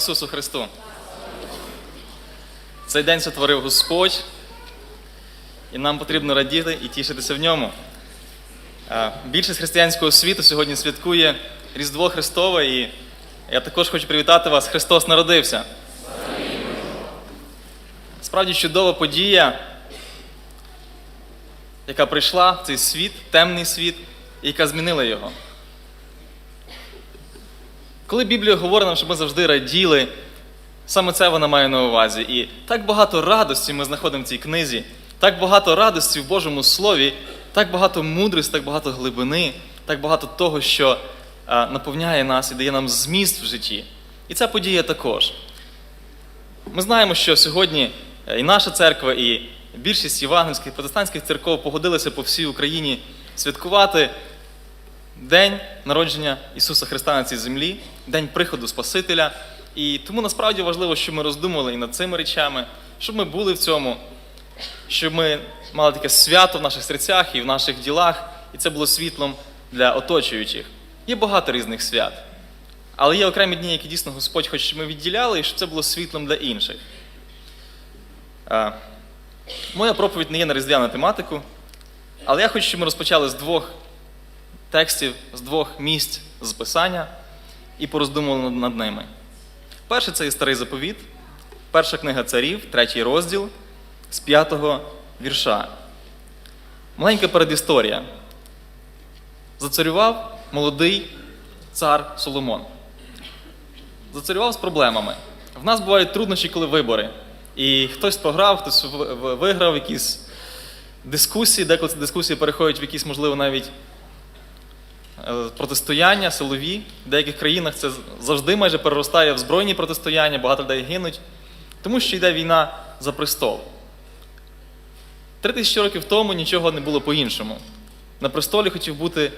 Ісусу Христу! Цей день сотворив Господь, і нам потрібно радіти і тішитися в ньому. Більшість християнського світу сьогодні святкує Різдво Христове, і я також хочу привітати вас. Христос народився. Справді чудова подія, яка прийшла в цей світ, темний світ, і яка змінила його. Коли Біблія говорить нам, щоб ми завжди раділи, саме це вона має на увазі. І так багато радості ми знаходимо в цій книзі, так багато радості в Божому Слові, так багато мудрості, так багато глибини, так багато того, що наповняє нас і дає нам зміст в житті. І ця подія також. Ми знаємо, що сьогодні е, і наша церква, і більшість євангельських протестантських церков погодилися по всій Україні святкувати День народження Ісуса Христа на цій землі, день приходу Спасителя. І тому насправді важливо, щоб ми роздумували і над цими речами, щоб ми були в цьому, щоб ми мали таке свято в наших серцях і в наших ділах, і це було світлом для оточуючих. Є багато різних свят. Але є окремі дні, які дійсно Господь хоче, щоб ми відділяли, і щоб це було світлом для інших. Е, Моя проповідь не є на різдвяну тематику, але я хочу, щоб ми розпочали з двох текстів, з двох місць з Писання і пороздумували над- ними. Перше це і старий заповіт, перша книга царів, третій розділ з п'ятого вірша. Маленька передісторія. Зацарював молодий цар Соломон. Зацарював з проблемами. В нас бувають труднощі, коли вибори. І хтось програв, хтось виграв якісь дискусії, деколи ці дискусії переходять в якісь, можливо, навіть протистояння силові. В деяких країнах це завжди майже переростає в збройні протистояння, багато людей гинуть, тому що йде війна за престол. Три тисячі років тому нічого не було по-іншому. На престолі хотів бути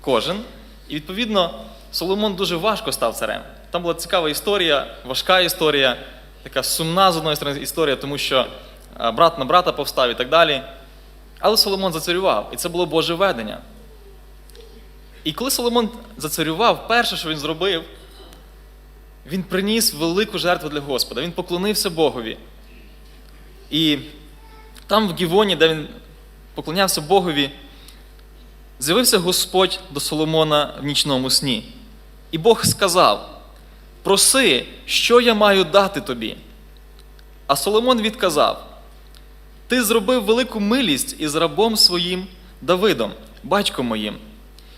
кожен, і відповідно Соломон дуже важко став царем. Там була цікава історія, важка історія, така сумна з одної сторони історія, тому що е, брат на брата повстав і так далі. Але Соломон зацарював, і це було Боже ведення. І коли Соломон зацарював, перше, що він зробив, він приніс велику жертву для Господа. Він поклонився Богові. І там, в Гівоні, де він поклонявся Богові, з'явився Господь до Соломона в нічному сні. І Бог сказав: Проси, що я маю дати тобі. А Соломон відказав: Ти зробив велику милість із рабом своїм Давидом, батьком моїм,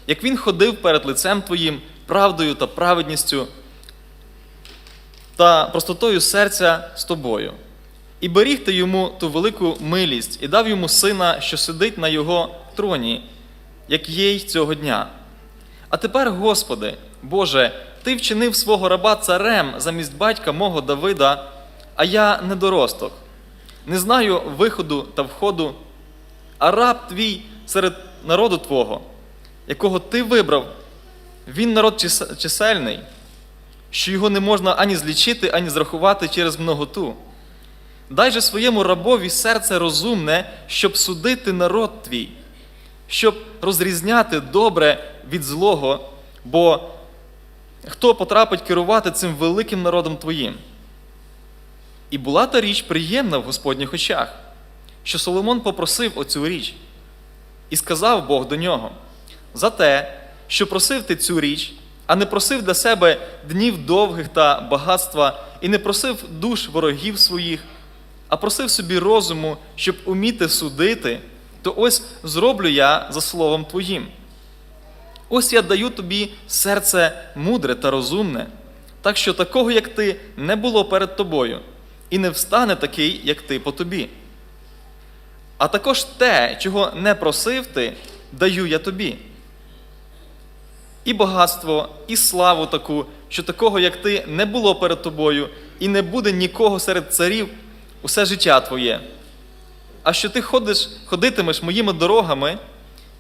як він ходив перед лицем твоїм правдою та праведністю та простотою серця з тобою. І беріг ти йому ту велику милість, і дав йому сина, що сидить на його троні, як є й цього дня. А тепер, Господи, Боже, Ти вчинив свого раба царем замість батька мого Давида, а я недоросток. Не знаю виходу та входу, а раб твій серед народу Твого, якого ти вибрав, він народ чисельний, що його не можна ані злічити, ані зрахувати через многоту. Дай же своєму рабові серце розумне, щоб судити народ твій, щоб розрізняти добре від злого, бо хто потрапить керувати цим великим народом твоїм? І була та річ приємна в Господніх очах, що Соломон попросив оцю річ, і сказав Бог до нього: за те, що просив ти цю річ, а не просив для себе днів довгих та багатства, і не просив душ ворогів своїх, а просив собі розуму, щоб уміти судити, то ось зроблю я за словом твоїм. Ось я даю тобі серце мудре та розумне, так що такого, як ти, не було перед тобою, і не встане такий, як ти по тобі. А також те, чого не просив ти, даю я тобі. І багатство, і славу таку, що такого, як ти, не було перед тобою, і не буде нікого серед царів усе життя твоє. А що ти ходиш, ходитимеш моїми дорогами,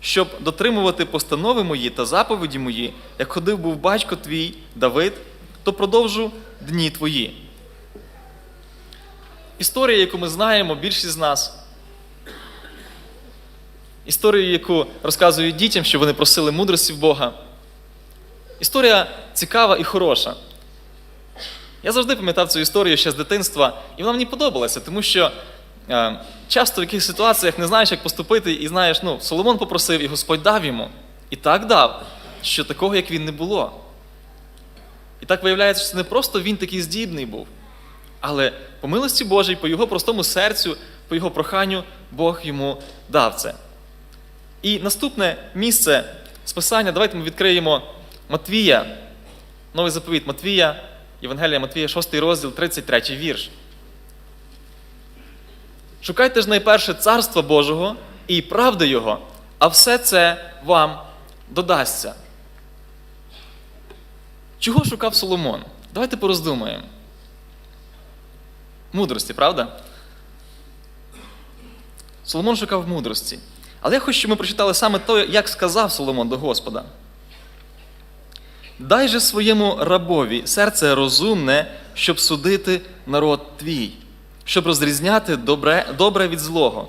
щоб дотримувати постанови мої та заповіді мої, як ходив був батько твій Давид, то продовжу дні твої. Історія, яку ми знаємо, більшість з нас. Історію, яку розказують дітям, що вони просили мудрості в Бога. Історія цікава і хороша. Я завжди пам'ятав цю історію ще з дитинства, і вона мені подобалася, тому що е, часто в якихось ситуаціях не знаєш, як поступити, і знаєш, ну, Соломон попросив, і Господь дав йому. І так дав, що такого, як він, не було. І так виявляється, що це не просто він такий здібний був, але по милості Божій, по його простому серцю, по його проханню, Бог йому дав це. І наступне місце списання, давайте ми відкриємо Матвія, новий заповіт Матвія, Євангелія Матвія, 6 розділ, 33 вірш. Шукайте ж найперше царства Божого і правди Його, а все це вам додасться. Чого шукав Соломон? Давайте пороздумаємо. Мудрості, правда? Соломон шукав мудрості. Але я хочу, щоб ми прочитали саме те, як сказав Соломон до Господа. Дай же своєму рабові серце розумне, щоб судити народ твій, щоб розрізняти добре, добре від злого.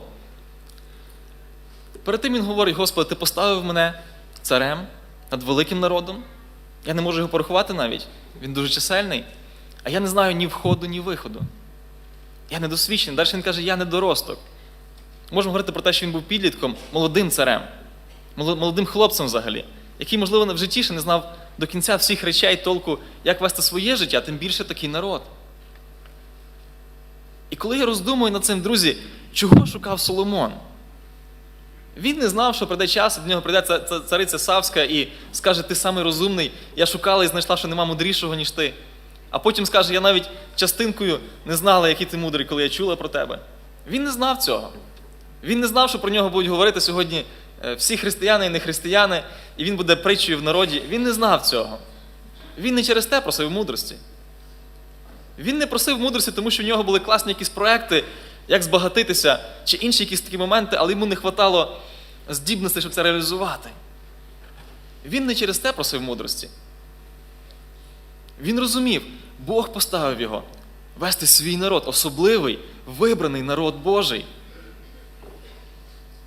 Перед тим він говорить: Господи, ти поставив мене царем над великим народом. Я не можу його порахувати навіть. Він дуже чисельний. А я не знаю ні входу, ні виходу. Я недосвідчений. Далі він каже, я недоросток. Можемо говорити про те, що він був підлітком, молодим царем, молодим хлопцем взагалі, який, можливо, в житті ще не знав до кінця всіх речей толку, як вести своє життя, тим більше такий народ. І коли я роздумую над цим, друзі, чого шукав Соломон? Він не знав, що прийде час, і до нього прийде ця- ця цариця Савська і скаже, ти самий розумний, я шукала і знайшла, що нема мудрішого, ніж ти. А потім скаже, я навіть частинкою не знала, який ти мудрий, коли я чула про тебе. Він не знав цього. Він не знав, що про нього будуть говорити сьогодні всі християни і нехристияни, і він буде притчею в народі. Він не знав цього. Він не через те просив мудрості. Він не просив мудрості, тому що в нього були класні якісь проекти, як збагатитися, чи інші якісь такі моменти, але йому не вистачало здібності, щоб це реалізувати. Він не через те просив мудрості. Він розумів, Бог поставив його вести свій народ, особливий, вибраний народ Божий.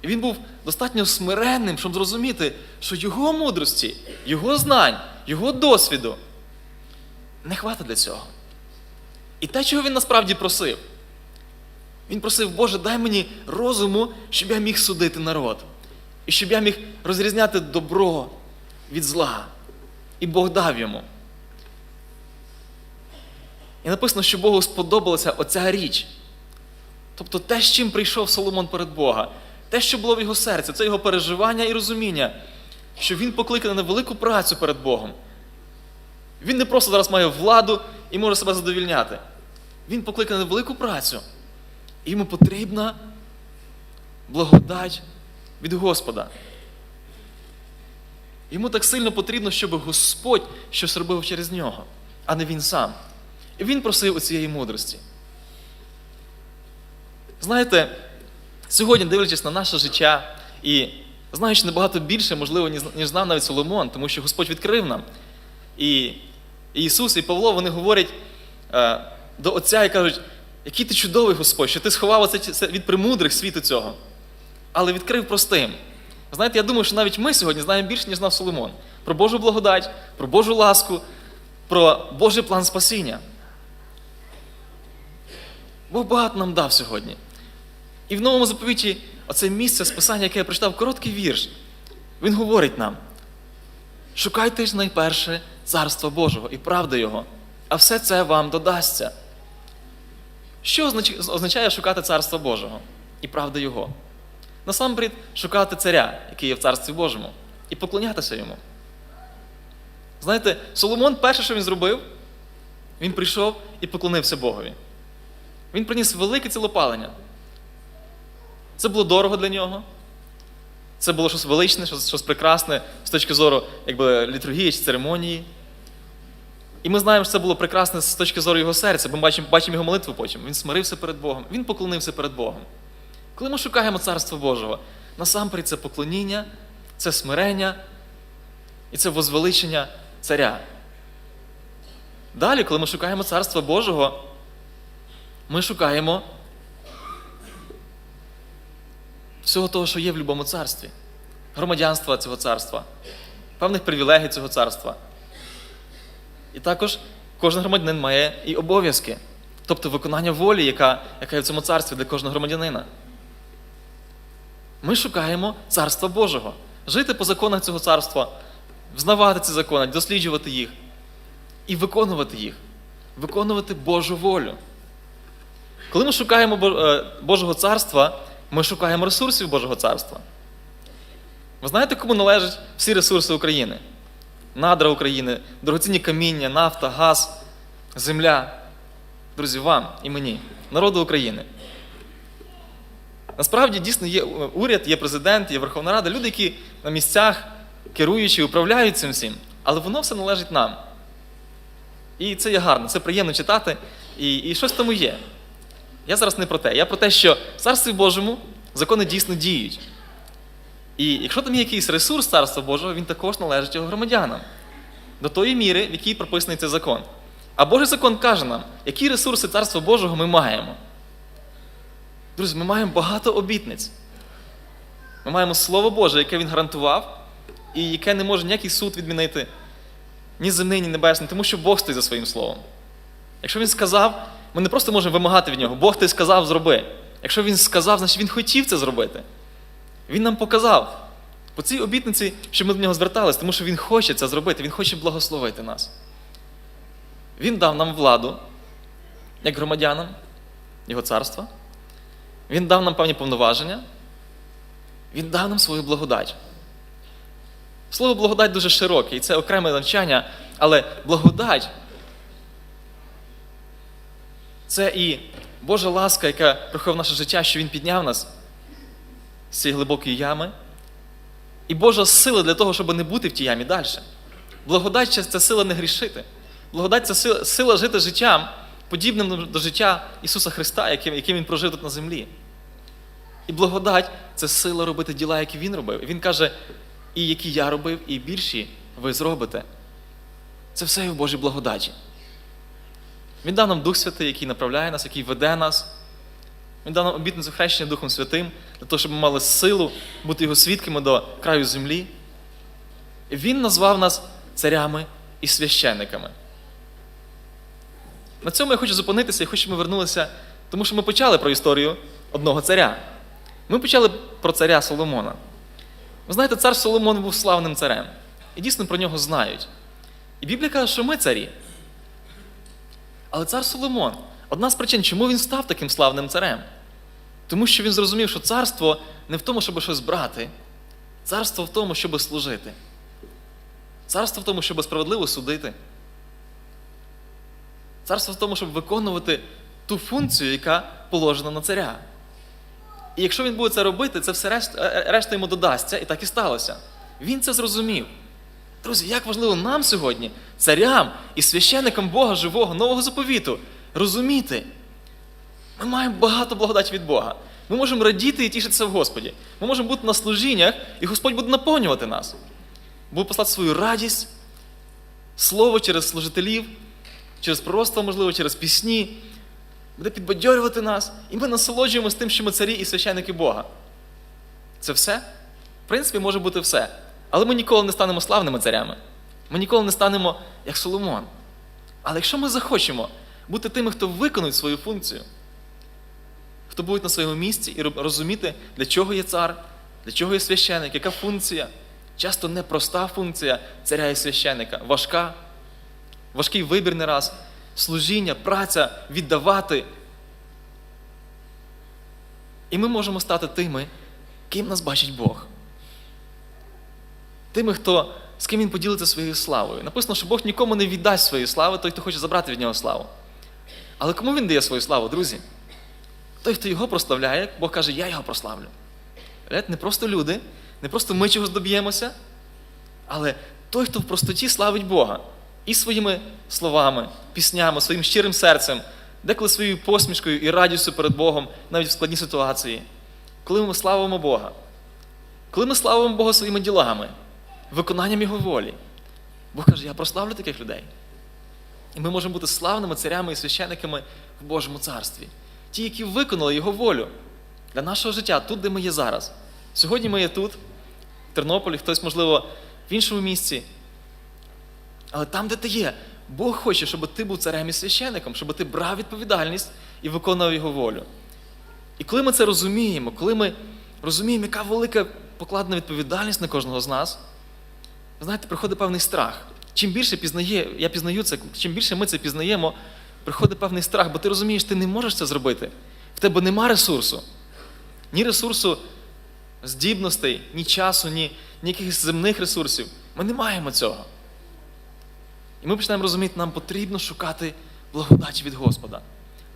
І він був достатньо смиренним, щоб зрозуміти, що його мудрості, його знань, його досвіду не хватить для цього. І те, чого він насправді просив. Він просив, Боже, дай мені розуму, щоб я міг судити народ. І щоб я міг розрізняти добро від зла. І Бог дав йому. І написано, що Богу сподобалася оця річ. Тобто те, з чим прийшов Соломон перед Бога, те, що було в його серці, це його переживання і розуміння, що він покликаний на велику працю перед Богом. Він не просто зараз має владу і може себе задовільняти. Він покликаний на велику працю. І йому потрібна благодать від Господа. Йому так сильно потрібно, щоб Господь щось робив через нього, а не він сам. І він просив у цієї мудрості. Знаєте, сьогодні, дивлячись на наше життя і знаючи набагато більше, можливо, ніж- знав навіть Соломон, тому що Господь відкрив нам. І і Ісус, і Павло, вони говорять е, до Отця і кажуть, який ти чудовий Господь, що ти сховав це від премудрих світу цього, але відкрив простим. Знаєте, я думаю, що навіть ми сьогодні знаємо більше, ніж знав Соломон. Про Божу благодать, про Божу ласку, про Божий план спасіння. Бог багато нам дав сьогодні. І в новому заповіті оце місце списання, яке я прочитав, короткий вірш. Він говорить нам: шукайте ж найперше царство Божого і правди Його, а все це вам додасться. Що означає шукати царство Божого і правди Його? Насамперед, шукати царя, який є в царстві Божому, і поклонятися йому. Знаєте, Соломон перше, що він зробив, він прийшов і поклонився Богові. Він приніс велике цілопалення. Це було дорого для нього. Це було щось величне, щось, щось прекрасне з точки зору якби, літургії чи церемонії. І ми знаємо, що це було прекрасне з точки зору його серця, бо ми бачимо, бачимо його молитву потім. Він смирився перед Богом, він поклонився перед Богом. Коли ми шукаємо Царство Божого, насамперед це поклоніння, це смирення і це возвеличення царя. Далі, коли ми шукаємо Царства Божого, ми шукаємо всього того, що є в будь-якому царстві, громадянства цього царства, певних привілегій цього царства. І також, кожен громадянин має і обов'язки, тобто виконання волі, яка, яка є в цьому царстві для кожного громадянина. Ми шукаємо царства Божого, жити по законах цього царства, взнавати ці закони, досліджувати їх і виконувати їх, виконувати Божу волю. Коли ми шукаємо е, Божого царства, ми шукаємо ресурсів Божого царства. Ви знаєте, кому належать всі ресурси України? Надра України, дорогоцінні каміння, нафта, газ, земля. Друзі, вам і мені, народу України. Насправді дійсно є уряд, є президент, є Верховна Рада, люди, які на місцях керуючі, управляють цим всім, але воно все належить нам. І це є гарно, це приємно читати, і, і щось тому є. Я зараз не про те. Я про те, що в Царстві Божому закони дійсно діють. І якщо там є якийсь ресурс Царства Божого, він також належить його громадянам. До тої міри, в якій прописаний цей закон. А Божий закон каже нам, які ресурси Царства Божого ми маємо. Друзі, ми маємо багато обітниць. Ми маємо Слово Боже, яке Він гарантував, і яке не може ніякий суд відмінити ні земний, ні небесний, тому що Бог стоїть за своїм словом. Якщо він сказав, ми не просто можемо вимагати від нього, Бог ти сказав, зроби. Якщо він сказав, значить він хотів це зробити. Він нам показав по цій обітниці, що ми до нього звертались, тому що він хоче це зробити, він хоче благословити нас. Він дав нам владу, як громадянам Його царства. Він дав нам певні повноваження. Він дав нам свою благодать. Слово благодать дуже широке, і це окреме навчання, але благодать це і Божа ласка, яка приходить в наше життя, що Він підняв нас з цієї глибокої ями. І Божа сила для того, щоб не бути в тій ямі далі. Благодать це сила не грішити. Благодать це сила, сила жити життям, подібним до життя Ісуса Христа, яким, яким Він прожив тут на землі. І благодать це сила робити діла, які Він робив. І Він каже, і які я робив, і більші ви зробите. Це все в Божій благодаті. Він дав нам Дух Святий, який направляє нас, який веде нас. Він дав нам обітницю хрещення Духом Святим, для того, щоб ми мали силу бути його свідками до краю землі. І Він назвав нас царями і священниками. На цьому я хочу зупинитися і хочу, щоб ми вернулися, тому що ми почали про історію одного царя. Ми почали про царя Соломона. Ви знаєте, цар Соломон був славним царем. І дійсно про нього знають. І Біблія каже, що ми царі. Але цар Соломон, одна з причин, чому він став таким славним царем? Тому що він зрозумів, що царство не в тому, щоб щось брати, царство в тому, щоб служити. Царство в тому, щоб справедливо судити. Царство в тому, щоб виконувати ту функцію, яка положена на царя. І якщо він буде це робити, це все решта, решта йому додасться, і так і сталося. Він це зрозумів. Друзі, як важливо нам сьогодні, царям і священникам Бога живого, нового заповіту, розуміти. Ми маємо багато благодаті від Бога. Ми можемо радіти і тішитися в Господі. Ми можемо бути на служіннях, і Господь буде наповнювати нас. Буде послати свою радість, слово через служителів, через пророцтво, можливо, через пісні. Буде підбадьорювати нас, і ми насолоджуємося тим, що ми царі і священники Бога. Це все? В принципі, може бути все. Але ми ніколи не станемо славними царями. Ми ніколи не станемо як Соломон. Але якщо ми захочемо бути тими, хто виконує свою функцію, хто буде на своєму місці і розуміти, для чого є цар, для чого є священник, яка функція, часто непроста функція царя і священника, важка, важкий вибір не раз, служіння, праця, віддавати. І ми можемо стати тими, ким нас бачить Бог. Тими, хто, з ким він поділиться своєю славою. Написано, що Бог нікому не віддасть своєї слави, той, хто хоче забрати від нього славу. Але кому він дає свою славу, друзі? Той, хто його прославляє, Бог каже, я його прославлю. Не просто люди, не просто ми чогось доб'ємося, але той, хто в простоті славить Бога і своїми словами, піснями, своїм щирим серцем, деколи своєю посмішкою і радістю перед Богом, навіть в складній ситуації. Коли ми славимо Бога, коли ми славимо Бога своїми ділами, виконанням Його волі, Бог каже, я прославлю таких людей. І ми можемо бути славними царями і священниками в Божому царстві. Ті, які виконали Його волю для нашого життя, тут, де ми є зараз. Сьогодні ми є тут, в Тернополі, хтось, можливо, в іншому місці. Але там, де ти є, Бог хоче, щоб ти був царем і священником, щоб ти брав відповідальність і виконував його волю. І коли ми це розуміємо, коли ми розуміємо, яка велика покладена відповідальність на кожного з нас, знаєте, приходить певний страх. Чим більше пізнає, я пізнаю це, чим більше ми це пізнаємо, приходить певний страх, бо ти розумієш, ти не можеш це зробити. В тебе нема ресурсу. Ні ресурсу здібностей, ні часу, ні, якихось земних ресурсів. Ми не маємо цього. І ми починаємо розуміти, нам потрібно шукати благодаті від Господа.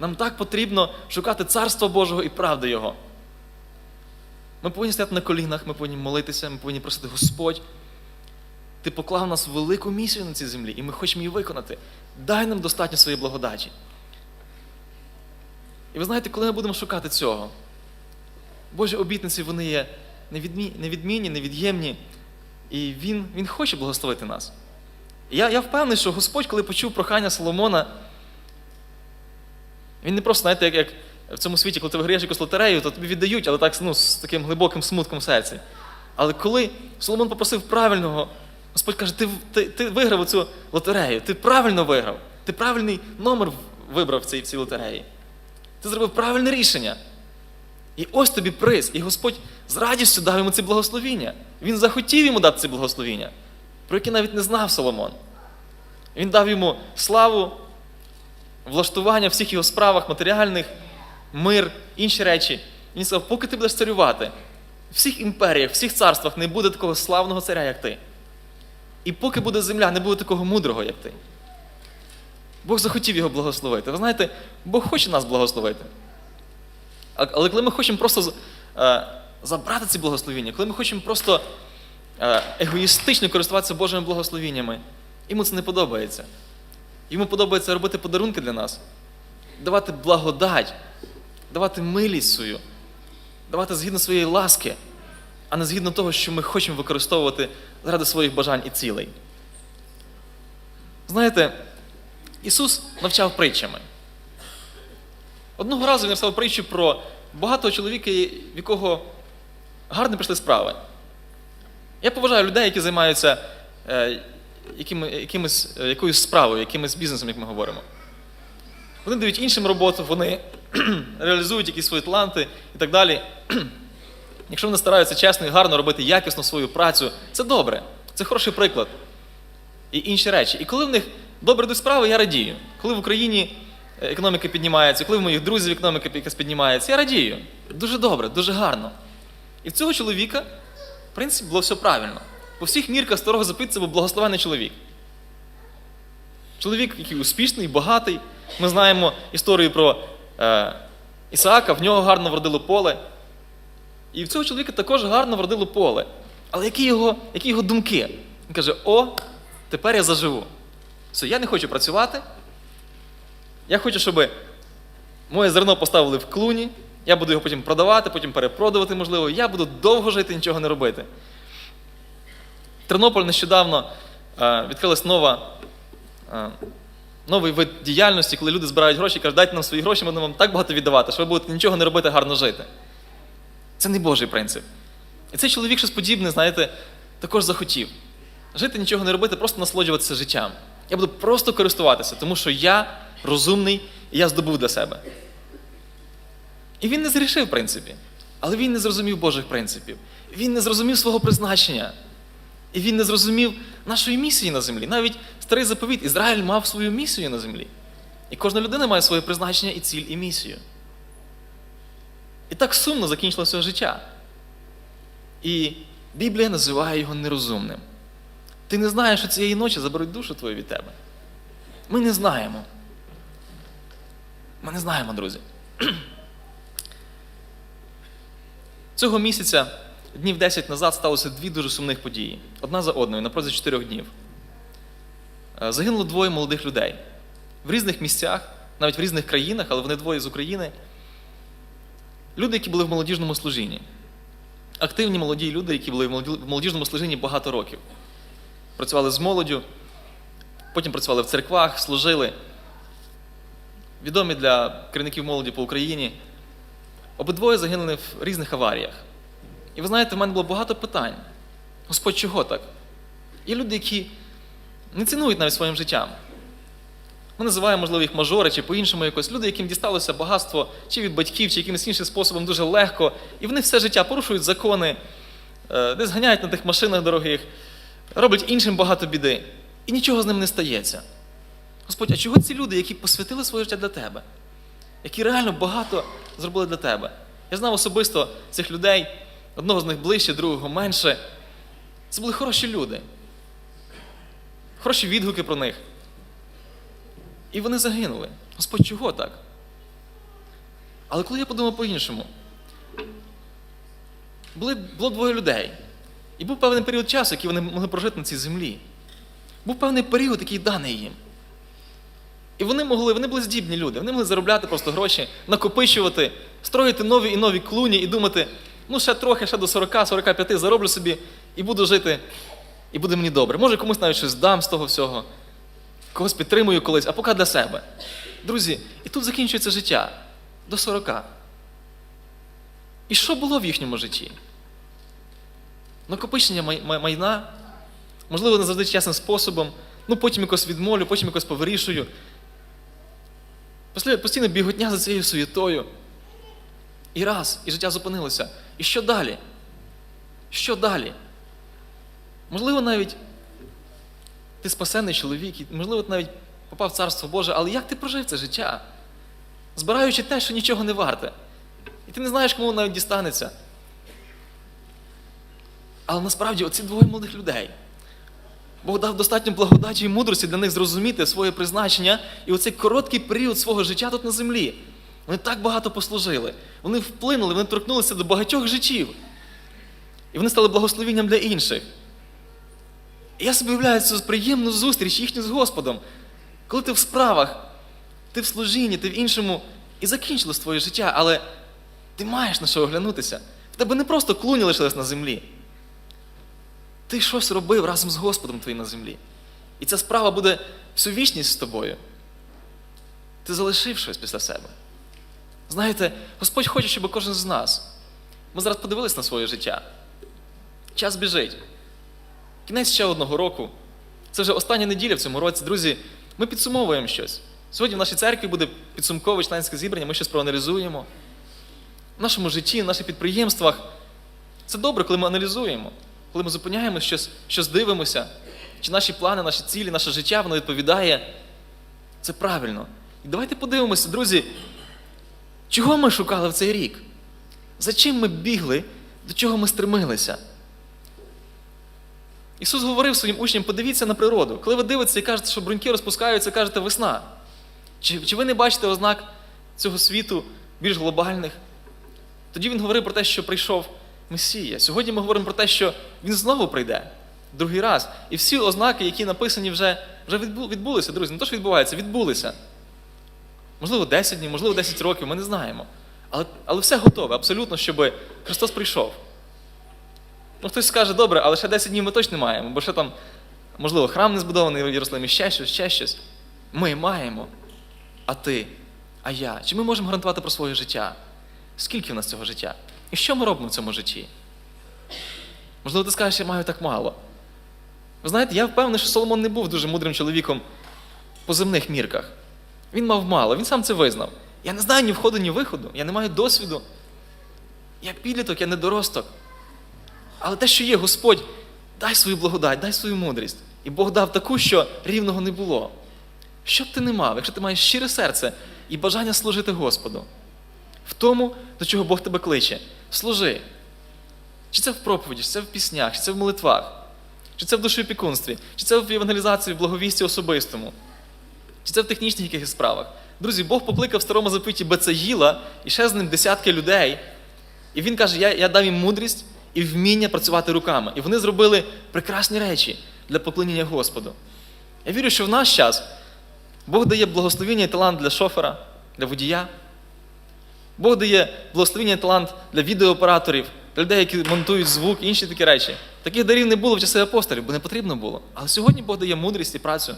Нам так потрібно шукати Царства Божого і правди Його. Ми повинні стояти на колінах, ми повинні молитися, ми повинні просити Господь. Ти поклав нас велику місію на цій землі, і ми хочемо її виконати. Дай нам достатньо своєї благодаті. І ви знаєте, коли ми будемо шукати цього, Божі обітниці вони є невідмінні, невід'ємні, і Він, він хоче благословити нас. Я, я впевнений, що Господь, коли почув прохання Соломона, він не просто, знаєте, як, як в цьому світі, коли ти виграєш якусь лотерею, то тобі віддають, але так ну, з таким глибоким смутком в серці. Але коли Соломон попросив правильного, Господь каже, ти, ти, ти виграв цю лотерею, ти правильно виграв, ти правильний номер вибрав в цій, в цій лотереї. Ти зробив правильне рішення. І ось тобі приз. І Господь з радістю дав йому це благословіння. Він захотів йому дати це благословіння, про яке навіть не знав Соломон. Він дав йому славу, влаштування в всіх його справах, матеріальних, мир, інші речі. Він сказав, поки ти будеш царювати, в всіх імперіях, в всіх царствах не буде такого славного царя, як ти. І поки буде земля, не буде такого мудрого, як ти. Бог захотів його благословити. Ви знаєте, Бог хоче нас благословити. Але коли ми хочемо просто е, забрати ці благословіння, коли ми хочемо просто е, егоїстично користуватися Божими благословіннями, йому це не подобається. Йому подобається робити подарунки для нас, давати благодать, давати милість свою, давати згідно своєї ласки, а не згідно того, що ми хочемо використовувати заради своїх бажань і цілей. Знаєте, Ісус навчав притчами. Одного разу він написав притчу про багатого чоловіка, в якого гарно пішли справи. Я поважаю людей, які займаються е, якими, якимось, е, якоюсь справою, якимось бізнесом, як ми говоримо. Вони дають іншим роботу, вони реалізують якісь свої таланти і так далі. Якщо вони стараються чесно і гарно робити якісно свою працю, це добре, це хороший приклад. І інші речі. І коли в них добре йдуть справи, я радію. Коли в Україні е, економіка піднімається, коли в моїх друзів економіка якась піднімається, я радію. Дуже добре, дуже гарно. І в цього чоловіка, в принципі, було все правильно. По всіх мірках старого запит це був благословений чоловік. Чоловік, який успішний, багатий. Ми знаємо історію про е, Ісаака, в нього гарно вродило поле. І в цього чоловіка також гарно вродило поле. Але які його, які його думки? Він каже: О, тепер я заживу. Все, я не хочу працювати. Я хочу, щоб моє зерно поставили в клуні, я буду його потім продавати, потім перепродавати, можливо. Я буду довго жити, нічого не робити. Тернополь нещодавно е, відкрилась нова, е, новий вид діяльності, коли люди збирають гроші і кажуть, дайте нам свої гроші, ми будемо вам так багато віддавати, що ви будете нічого не робити, гарно жити. Це не Божий принцип. І цей чоловік щось подібне, знаєте, також захотів. Жити, нічого не робити, просто насолоджуватися життям. Я буду просто користуватися, тому що я розумний і я здобув для себе. І він не зрішив, в принципі. Але він не зрозумів Божих принципів. Він не зрозумів свого призначення. І він не зрозумів нашої місії на землі. Навіть старий заповіт Ізраїль мав свою місію на землі. І кожна людина має своє призначення і ціль, і місію. І так сумно закінчилося життя. І Біблія називає його нерозумним. Ти не знаєш, що цієї ночі заберуть душу твою від тебе. Ми не знаємо. Ми не знаємо, друзі. Цього місяця, днів 10 назад, сталося дві дуже сумних події. Одна за одною, на чотирьох днів. Е, Загинуло двоє молодих людей в різних місцях, навіть в різних країнах, але вони двоє з України. Люди, які були в молодіжному служінні. Активні молоді люди, які були в молодіжному служінні багато років. Працювали з молоддю, потім працювали в церквах, служили. Відомі для керівників молоді по Україні. Обидвоє загинули в різних аваріях. І ви знаєте, в мене було багато питань. Господь, чого так? Є люди, які не цінують навіть своїм життям. Ми називаємо, можливо, їх мажори чи по-іншому якось. Люди, яким дісталося багатство чи від батьків, чи якимось іншим способом дуже легко, і вони все життя порушують закони, десь ганяють на тих машинах дорогих, роблять іншим багато біди. І нічого з ним не стається. Господь, а чого ці люди, які посвятили своє життя для тебе, які реально багато зробили для тебе? Я знав особисто цих людей, одного з них ближче, другого менше. Це були хороші люди. Хороші відгуки про них. І вони загинули. Господь, чого так? Але коли я подумав по-іншому, було двоє людей. І був певний період часу, який вони могли прожити на цій землі. Був певний період, який даний їм. І вони могли, вони були здібні люди, вони могли заробляти просто гроші, накопичувати, строїти нові і нові клуні і думати, ну ще трохи, ще до 40-45 зароблю собі і буду жити, і буде мені добре. Може, комусь навіть щось дам з того всього, когось підтримую колись, а поки для себе. Друзі, і тут закінчується життя до 40. І що було в їхньому житті? Накопичення май- май- майна, можливо, не завжди чесним способом, ну потім якось відмолю, потім якось повирішую. Постійно біготня за цією суєтою. І раз, і життя зупинилося. І що далі? Що далі? Можливо, навіть ти спасений чоловік, і, можливо, ти навіть попав в Царство Боже, але як ти прожив це життя? Збираючи те, що нічого не варте. І ти не знаєш, кому навіть дістанеться. Але насправді оці двоє молодих людей. Бог дав достатньо благодаті і мудрості для них зрозуміти своє призначення і оцей короткий період свого життя тут на землі. Вони так багато послужили. Вони вплинули, вони торкнулися до багатьох життів. І вони стали благословенням для інших. Я собі уявляю цю приємну зустріч їхню з Господом. Коли ти в справах, ти в служінні, ти в іншому, і закінчилось твоє життя, але ти маєш на що оглянутися. В тебе не просто клуні лишились на землі. Ти щось робив разом з Господом твоїм на землі. І ця справа буде всю вічність з тобою. Ти залишив щось після себе. Знаєте, Господь хоче, щоб кожен з нас. Ми зараз подивились на своє життя. Час біжить. Кінець ще одного року. Це вже остання неділя в цьому році. Друзі, ми підсумовуємо щось. Сьогодні в нашій церкві буде підсумкове членське зібрання, ми щось проаналізуємо. В нашому житті, в наших підприємствах. Це добре, коли ми аналізуємо, коли ми зупиняємо щось, щось дивимося, чи наші плани, наші цілі, наше життя, воно відповідає. Це правильно. І давайте подивимося, друзі, чого ми шукали в цей рік? За чим ми бігли, до чого ми стремилися? Ісус говорив своїм учням, подивіться на природу. Коли ви дивитеся і кажете, що бруньки розпускаються, кажете весна. Чи, чи ви не бачите ознак цього світу більш глобальних? Тоді він говорив про те, що прийшов Месія. Сьогодні ми говоримо про те, що він знову прийде другий раз. І всі ознаки, які написані, вже, вже відбулися, друзі. Не то, що відбувається, відбулися. Можливо, 10 днів, можливо, 10 років, ми не знаємо. Але, але все готове, абсолютно, щоб Христос прийшов. Ну, хтось скаже, добре, але ще 10 днів ми точно маємо, бо ще там, можливо, храм не збудований в Єрусалимі, ще щось, ще щось. Ми маємо. А ти, а я. Чи ми можемо гарантувати про своє життя? Скільки в нас цього життя? І що ми робимо в цьому житті? Можливо, ти скажеш, я маю так мало. Ви знаєте, я впевнений, що Соломон не був дуже мудрим чоловіком по земних мірках. Він мав мало, він сам це визнав. Я не знаю ні входу, ні виходу, я не маю досвіду. Я підліток, я недоросток. Але те, що є, Господь, дай свою благодать, дай свою мудрість. І Бог дав таку, що рівного не було. Що б ти не мав, якщо ти маєш щире серце і бажання служити Господу, в тому, до чого Бог тебе кличе, служи. Чи це в проповіді, чи це в піснях, чи це в молитвах, чи це в душоопікунстві, чи це в евангелізації, в благовісті особистому, чи це в технічних якихось справах. Друзі, Бог покликав в старому запиті Бецагіла і ще з ним десятки людей. І він каже: я, я дав їм мудрість і вміння працювати руками. І вони зробили прекрасні речі для поклоніння Господу. Я вірю, що в наш час Бог дає благословіння і талант для шофера, для водія. Бог дає благословіння і талант для відеооператорів, для людей, які монтують звук і інші такі речі. Таких дарів не було в часи апостолів, бо не потрібно було. Але сьогодні Бог дає мудрість і працю.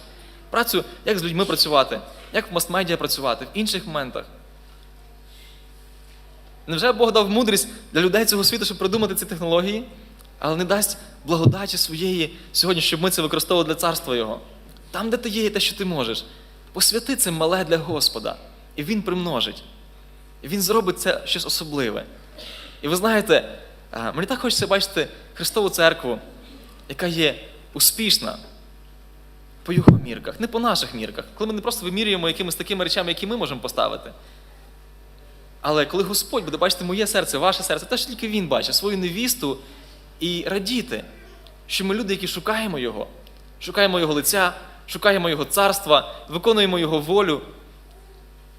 Працю, як з людьми працювати, як в мастмедіа працювати, в інших моментах. Невже Бог дав мудрість для людей цього світу, щоб придумати ці технології, але не дасть благодаті своєї сьогодні, щоб ми це використовували для царства Його? Там, де ти є, і те, що ти можеш. Посвяти це мале для Господа, і Він примножить. І Він зробить це щось особливе. І ви знаєте, е, мені так хочеться бачити Христову церкву, яка є успішна по його мірках, не по наших мірках, коли ми не просто вимірюємо якимись такими речами, які ми можемо поставити. Але коли Господь буде бачити моє серце, ваше серце, те, що тільки Він бачить, свою невісту і радіти, що ми люди, які шукаємо Його, шукаємо Його лиця, шукаємо Його царства, виконуємо Його волю.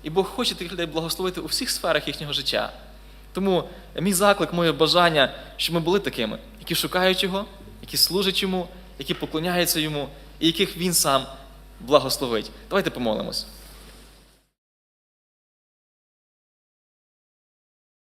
І Бог хоче тих людей благословити у всіх сферах їхнього життя. Тому мій заклик, моє бажання, щоб ми були такими, які шукають Його, які служать йому, які поклоняються йому, і яких Він сам благословить. Давайте помолимось.